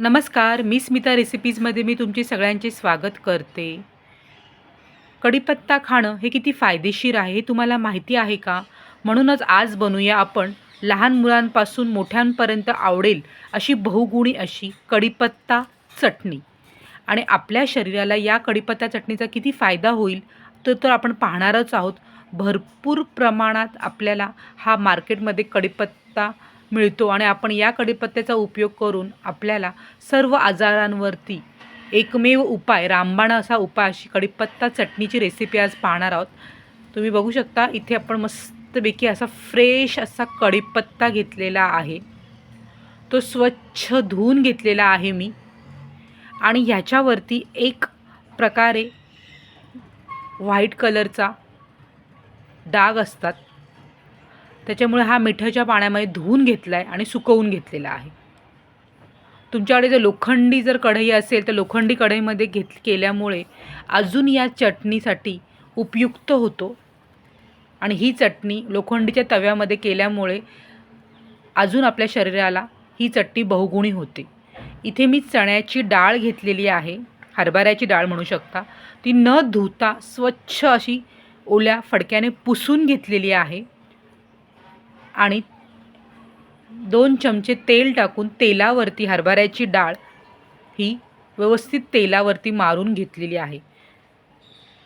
नमस्कार मी स्मिता रेसिपीजमध्ये मी तुमचे सगळ्यांचे स्वागत करते. कढीपत्ता खाणं हे किती फायदेशीर आहे हे तुम्हाला माहिती आहे का? म्हणूनच आज बनूया आपण लहान मुलांपासून मोठ्यांपर्यंत आवडेल अशी बहुगुणी अशी कढीपत्ता चटणी. आणि आपल्या शरीराला या कढीपत्ता चटणीचा किती फायदा होईल तर तर आपण पाहणारच आहोत. भरपूर प्रमाणात आपल्याला हा मार्केटमध्ये कढीपत्ता मिळतो आणि आपण या कढीपत्त्याचा उपयोग करून आपल्याला सर्व आजारांवरती एकमेव उपाय रामबाण असा उपाय अशी कढीपत्ता चटणीची रेसिपी आज पाहणार आहोत. तुम्ही बघू शकता इथे आपण मस्तपैकी असा फ्रेश असा कडीपत्ता घेतलेला आहे. तो स्वच्छ धुवून घेतलेला आहे मी. आणि ह्याच्यावरती एक प्रकारे व्हाईट कलरचा डाग असतात. त्याच्यामुळे हा मिठाच्या पाण्यामध्ये धुवून घेतला आहे आणि सुकवून घेतलेला आहे. तुमच्याकडे जर लोखंडी जर कढई असेल तर लोखंडी कढईमध्ये घेत केल्यामुळे अजून या चटणीसाठी उपयुक्त होतो. आणि ही चटणी लोखंडीच्या तव्यामध्ये केल्यामुळे अजून आपल्या शरीराला ही चटणी बहुगुणी होते. इथे मी चण्याची डाळ घेतलेली आहे हरभऱ्याची डाळ म्हणू शकता. ती न धुता स्वच्छ अशी ओल्या फडक्याने पुसून घेतलेली आहे. आणि दोन चमचे तेल टाकून तेलावरती हरभऱ्याची डाळ ही व्यवस्थित तेलावरती मारून घेतलेली आहे.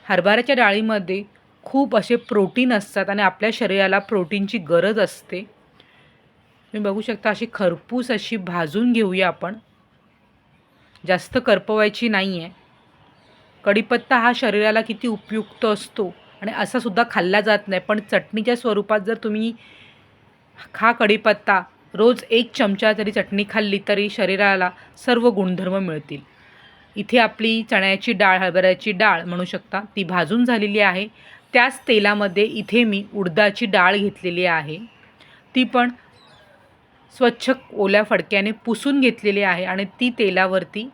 हरभऱ्याच्या डाळीमध्ये खूप असे प्रोटीन असतात आणि आपल्या शरीराला प्रोटीनची गरज असते. तुम्ही बघू शकता अशी खरपूस अशी भाजून घेऊया आपण. जास्त करपवायची नाही आहे कढीपत्ता हा शरीराला किती उपयुक्त असतो आणि असा सुद्धा खाल्ला जात नाही. पण चटणीच्या स्वरूपात जर तुम्ही खा कढीपत्ता. रोज एक चमचा जरी चटणी खाल्ली तरी शरीराला सर्व गुणधर्म मिळतील. इथे आपली चण्याची डाळ हरभऱ्याची डाळ म्हणू शकता ती भाजून झालेली आहे. त्याच तेलामध्ये इथे मी उडदाची डाळ घेतलेली आहे. ती पण स्वच्छ ओल्या फडक्याने पुसून घेतलेली आहे आणि ती तेलावरती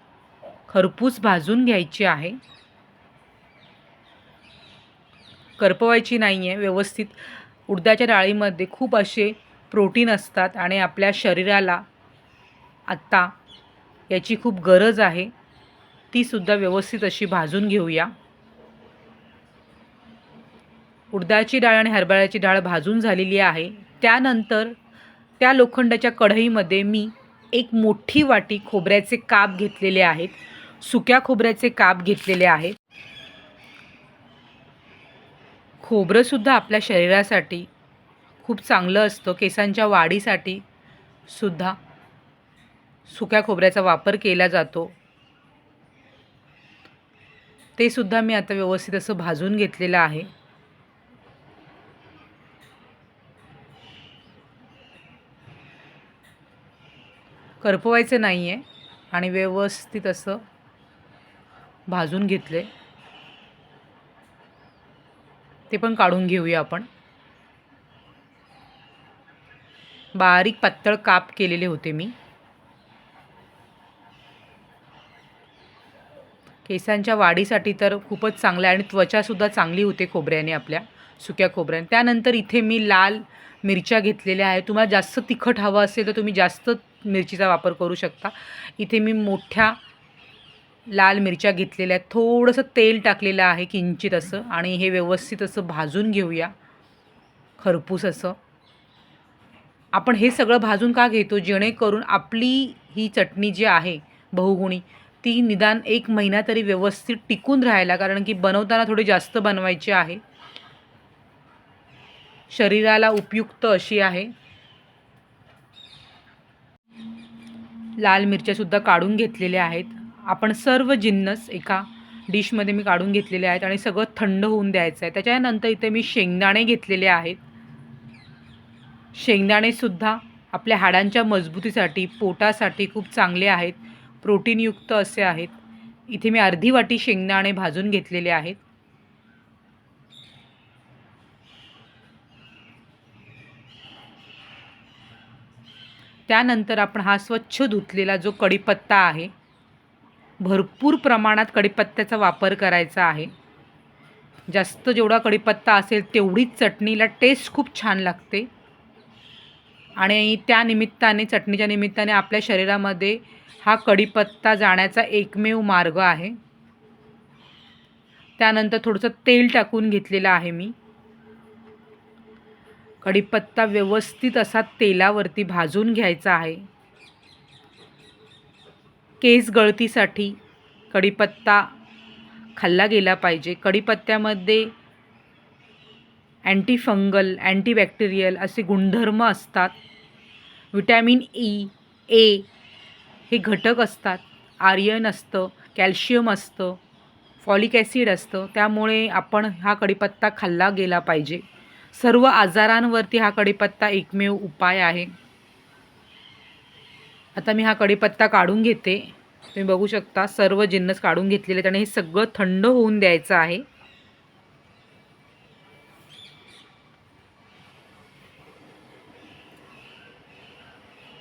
खरपूस भाजून घ्यायची आहे. करपवायची नाही आहे व्यवस्थित. उडदाच्या डाळीमध्ये खूप असे प्रोटीन असतात आणि आपल्या शरीराला आत्ता याची खूप गरज आहे तीसुद्धा व्यवस्थित अशी भाजून घेऊया. उडदाची डाळ आणि हरभऱ्याची डाळ भाजून झालेली आहे. त्यानंतर त्या लोखंडाच्या कढईमध्ये मी एक मोठी वाटी खोबऱ्याचे काप घेतलेले आहेत. सुक्या खोबऱ्याचे काप घेतलेले आहेत. खोबरंसुद्धा आपल्या शरीरासाठी खूप चांगलं असतं केसांच्या वाढीसाठी सुद्धा. सुक्या खोबऱ्याचा वापर केला जातो. ते सुद्धा मी आता व्यवस्थित असं भाजून घेतलेलं आहे. करपवायचं नाही आहे आणि व्यवस्थित असं भाजून घेतले ते पण काढून घेऊया आपण. बारीक पातळ काप केलेले होते मी. केसांच्या वाढीसाठी तर खूपच चांगलं आहे आणि त्वचासुद्धा चांगली होते खोबऱ्याने आपल्या सुक्या खोबऱ्याने. त्यानंतर इथे मी लाल मिरच्या घेतलेल्या आहे तुम्हाला जास्त तिखट हवं असेल तर तुम्ही जास्त मिरचीचा वापर करू शकता. इथे मी मोठ्या लाल मिरच्या घेतलेल्या आहेत. थोडंसं तेल टाकलेलं आहे किंचित असं आणि हे व्यवस्थित असं भाजून घेऊया. खरपूस असं. आपण हे सगळं भाजून का घेतो? जेणेकरून आपली ही चटणी जी आहे बहुगुणी ती निदान एक महिना तरी व्यवस्थित टिकून राहायला कारण की बनवताना थोडी जास्त बनवायची आहे. शरीराला उपयुक्त अशी आहे. लाल मिरच्यासुद्धा काढून घेतलेल्या आहेत. आपण सर्व जिन्नस एका डिशमध्ये मी काढून घेतलेले आहेत आणि सगळं थंड होऊन द्यायचं आहे. त्याच्यानंतर इथे मी शेंगदाणे घेतलेले आहेत. शेंगदाणेसुद्धा आपल्या हाडांच्या मजबूतीसाठी पोटासाठी खूप चांगले आहेत प्रोटीनयुक्त असे आहेत. इथे मी अर्धी वाटी शेंगदाणे भाजून घेतलेले आहेत. त्यानंतर आपण हा स्वच्छ धुतलेला जो कढीपत्ता आहे भरपूर प्रमाणात कढीपत्त्याचा वापर करायचा आहे. जास्त जेवढा कढीपत्ता असेल तेवढीच चटणीला टेस्ट खूप छान लागते. आणि त्या निमित्ताने चटणीच्या निमित्ताने आपल्या शरीरामध्ये हा कढीपत्ता जाण्याचा एकमेव मार्ग आहे. त्यानंतर थोडंसं तेल टाकून घेतलेलं आहे मी. कढीपत्ता व्यवस्थित असा तेलावरती भाजून घ्यायचा आहे. केस गळतीसाठी कढीपत्ता खाल्ला गेला पाहिजे. कढीपत्त्यामध्ये अँटीफंगल अँटीबॅक्टेरियल असे गुणधर्म असतात. विटॅमिन ई ए हे घटक असतात. आर्यन असतं कॅल्शियम असतं फॉलिक ॲसिड असतं. त्यामुळे आपण हा कढीपत्ता खाल्ला गेला पाहिजे. सर्व आजारांवरती हा कडीपत्ता एकमेव उपाय आहे. आता मी हा कढीपत्ता काढून घेते. तुम्ही बघू शकता सर्व जिन्नस काढून घेतलेले आहेत आणि हे सगळं थंड होऊन द्यायचं आहे.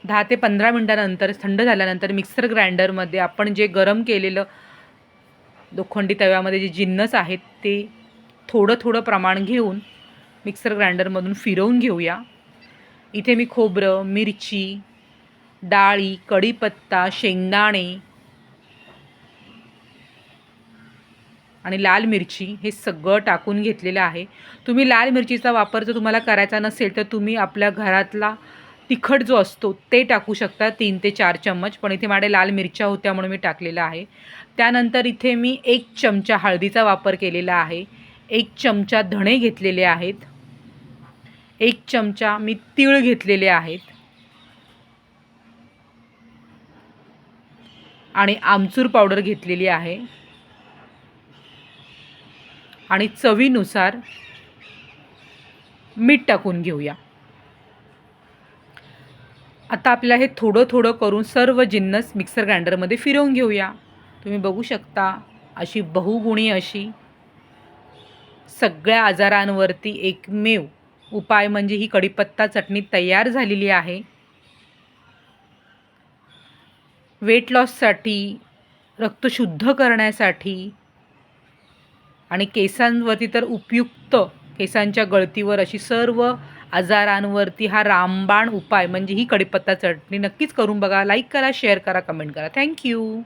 दहा ते पंधरा मिनटानंतर थंड झाल्यानंतर मिक्सर ग्राइंडरमध्ये आपण जे गरम केलेलं लोखंडी तव्यामध्ये जे जिन्नस आहेत ते थोडं थोडं प्रमाण घेऊन मिक्सर ग्राइंडरमधून फिरवून घेऊया. इथे मी खोबरं मिरची डाळी कढीपत्ता शेंगदाणे आणि लाल मिरची हे सगळं टाकून घेतलेलं आहे. तुम्ही लाल मिरचीचा वापर जर तुम्हाला करायचा नसेल तर तुम्ही आपल्या घरातला तिखट जो असतो ते टाकू शकता तीन ते चार चम्मच. पण इथे माझ्या लाल मिरच्या होत्या म्हणून मी टाकलेला आहे. त्यानंतर इथे मी एक चमचा हळदीचा वापर केलेला आहे. एक चमचा धणे घेतलेले आहेत. एक चमचा मी तीळ घेतलेले आहेत. आणि आमचूर पावडर घेतलेली आहे. आणि चवीनुसार मीठ टाकून घेऊया. आता आपल्याला हे थोडं थोडं करून सर्व जिन्नस मिक्सर ग्राइंडरमध्ये फिरवून घेऊया. तुम्ही बघू शकता अशी बहुगुणी अशी. सगळ्या आजारांवरती एकमेव उपाय म्हणजे ही कढीपत्ता चटणी तयार झालेली आहे. वेट लॉससाठी रक्त शुद्ध करण्यासाठी आणि केसांवरती तर उपयुक्त केसांच्या गळतीवर अशी सर्व आजारांवरती हा रामबाण उपाय म्हणजे ही कडीपत्ता चटणी नक्कीच करून बघा लाईक करा शेअर करा कमेंट करा. थँक्यू